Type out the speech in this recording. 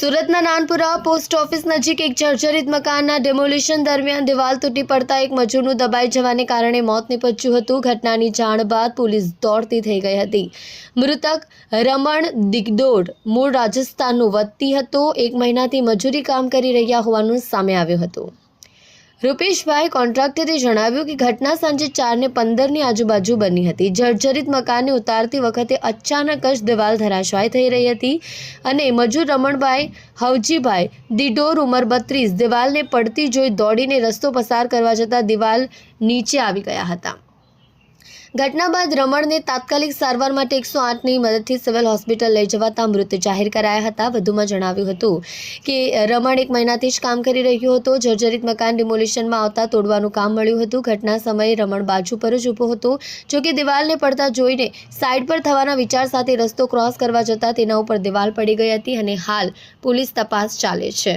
સુરતના Nanpura post office નજીક એક જર્જરિત મકાનના ડેમોલિશન દરમિયાન દિવાલ તૂટી પડતા એક મજૂરનું દબાઈ જવાને કારણે મોત નીપજ્યું હતું. ઘટનાની જાણ બાદ પોલીસ દોડતી થઈ ગઈ હતી. મૃતક રમણ દિગડોડ મૂળ રાજસ્થાનનો વતી હતો. એક મહિનાથી મજૂરી કામ કરી રહ્યા હોવાનું સામે આવ્યું હતું. રૂપેશભાઈ કોન્ટ્રાક્ટરે જણાવ્યું કે ઘટના સાંજે ચારને પંદરની આજુબાજુ બની હતી. જર્જરિત મકાનને ઉતારતી વખતે અચાનક જ દિવાલ ધરાશાય થઈ રહી હતી અને મજૂર રમણભાઈ હવજીભાઈ દિડોર ઉંમર બત્રીસ, દિવાલને પડતી જોઈ દોડીને રસ્તો પસાર કરવા જતાં દિવાલ નીચે આવી ગયા હતા. ઘટના બાદ રમણને તાત્કાલિક સારવાર માટે એકસો આઠની મદદથી સિવિલ હોસ્પિટલ લઈ જવાતા મૃત જાહેર કરાયા હતા. વધુમાં જણાવ્યું હતું કે, રમણ એક મહિનાથી જ કામ કરી રહ્યો હતો. જર્જરિત મકાન ડિમોલિશનમાં આવતા તોડવાનું કામ મળ્યું હતું. ઘટના સમયે રમણ બાજુ પર જ ઊભો હતો. જોકે દિવાલને પડતા જોઈને સાઈડ પર થવાના વિચાર સાથે રસ્તો ક્રોસ કરવા જતાં તેના ઉપર દિવાલ પડી ગઈ હતી અને હાલ પોલીસ તપાસ ચાલે છે.